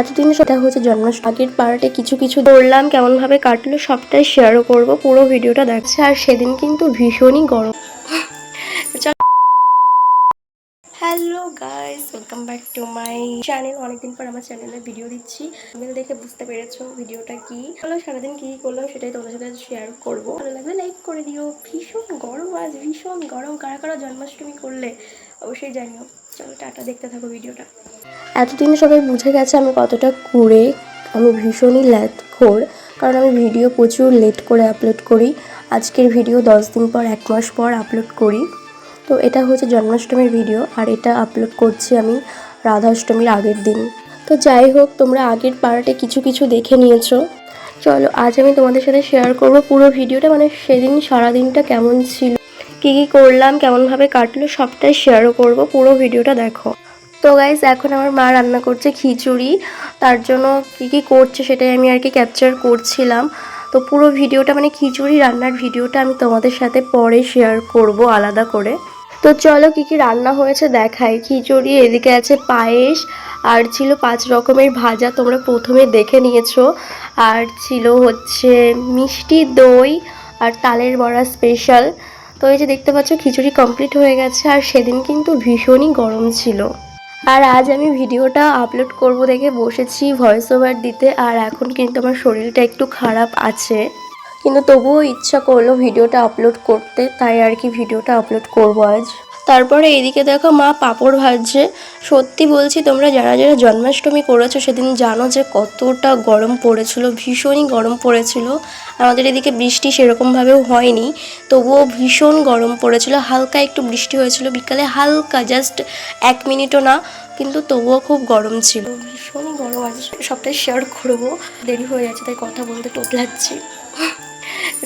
এতদিন সেটা হচ্ছে জন্মাষ্টমী আগের পার্টে কিছু কিছু করলাম, কেমনভাবে কাটলো সবটাই শেয়ারও করব, পুরো ভিডিওটা দেখছে। আর সেদিন কিন্তু ভীষণই গরম। Hello guys welcome back to my channel অনেকদিন পর আমার চ্যানেলে ভিডিও দিচ্ছি। তুমি দেখে বুঝতে পেরেছ ভিডিওটা কি। হলো সারাদিন কি করলাম সেটাই তোমাদের সাথে শেয়ার করব। ভালো লাগলে লাইক করে দিও। ভীষণ গরম আজ, ভীষণ গরম। কারা কারা জন্মাষ্টমী করলে? অবশ্যই জানিও। চলো টাটা, দেখতে থাকো ভিডিওটা। এতদিন সবাই বুঝে গেছে আমি কতটা কুড়ে, আমি ভীষণই ল্যাথখোর কারণ আমি ভিডিও প্রচুর লেট করে আপলোড করি। আজকের ভিডিও দশ দিন পর, এক মাস পর আপলোড করি। তো এটা হচ্ছে জন্মাষ্টমীর ভিডিও, আর এটা আপলোড করছি আমি রাধাষ্টমীর আগের দিন। তো যাই হোক, তোমরা আগের পার্টে কিছু কিছু দেখে নিয়েছো। চলো, আজ আমি তোমাদের সাথে শেয়ার করব পুরো ভিডিওটা মানে সেদিন সারাদিনটা কেমন ছিল। কী কী করলাম, কেমনভাবে কাটলো, সবটাই শেয়ারও করব। পুরো ভিডিওটা দেখো। তো গাইস এখন আমার মা রান্না করছে খিচুড়ি। তার জন্য কী কী করছে সেটাই আমি আর কি ক্যাপচার করছিলাম। তো পুরো ভিডিওটা মানে খিচুড়ি রান্নার ভিডিওটা আমি তোমাদের সাথে পরে শেয়ার করব আলাদা করে। তো চলো কী কী রান্না হয়েছে দেখাই। খিচুড়ি, এদিকে আছে পায়েস, আর ছিল পাঁচ রকমের ভাজা, তোমরা প্রথমে দেখে নিয়েছো। আর ছিল হচ্ছে মিষ্টি দই, আর তালের বড়া স্পেশাল তো এই যে দেখতে পাচ্ছ, খিচুড়ি কমপ্লিট হয়ে গেছে আর সেদিন কিন্তু ভীষণই গরম ছিল। আর আজ আমি ভিডিওটা আপলোড করব দেখে বসেছি ভয়েস ওভার দিতে আর এখন কিন্তু আমার শরীরটা একটু খারাপ আছে। কিন্তু তবুও ইচ্ছা করল ভিডিওটা আপলোড করতে, তাই আর কি ভিডিওটা আপলোড করব আজ। তারপরে এদিকে দেখো মা পাঁপড় ভাজছে। সত্যি বলছি তোমরা যারা যারা জন্মাষ্টমী করেছ সেদিন জানো যে কতটা গরম পড়েছিল, ভীষণই গরম পড়েছিল। আমাদের এদিকে বৃষ্টি সেরকমভাবেও হয়নি, তবুও ভীষণ গরম পড়েছিল। হালকা একটু বৃষ্টি হয়েছিল বিকালে, হালকা জাস্ট এক মিনিটও না, কিন্তু তবুও খুব গরম ছিল। ভীষণই গরম আছে সবটাই শেয়ার করব। দেরি হয়ে যাচ্ছে, তাই কথা বলতে টোতলাচ্ছি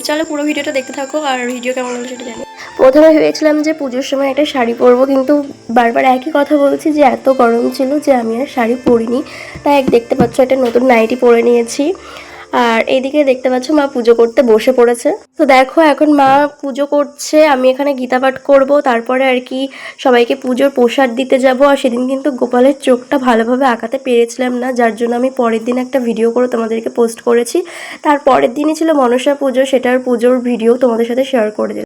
চলো পুরো ভিডিওটা দেখতে থাকো, আর ভিডিও কেমন হলো সেটা জানি। প্রথমে ভেবেছিলাম যে পুজোর সময় একটা শাড়ি পরবো, কিন্তু বারবার একই কথা বলছি যে এত গরম ছিল যে আমি আর শাড়ি পরিনি। তাই এক দেখতে পাচ্ছ একটা নতুন নাইটি পরে নিয়েছি। আর এইদিকে দেখতে পাচ্ছ মা পুজো করতে বসে পড়েছে। তো দেখো এখন মা পুজো করছে, আমি এখানে গীতা পাঠ করব, তারপরে আর কি সবাইকে পুজোর প্রসাদ দিতে যাব। আর সেদিন কিন্তু গোপালের চোখটা ভালোভাবে আঁকাতে পেরেছিলাম না, যার জন্য আমি পরের দিন একটা ভিডিও করে তোমাদেরকে পোস্ট করেছি। তার পরের দিনই ছিল মনসা পুজো, সেটার পুজোর ভিডিও তোমাদের সাথে শেয়ার করে দিলাম।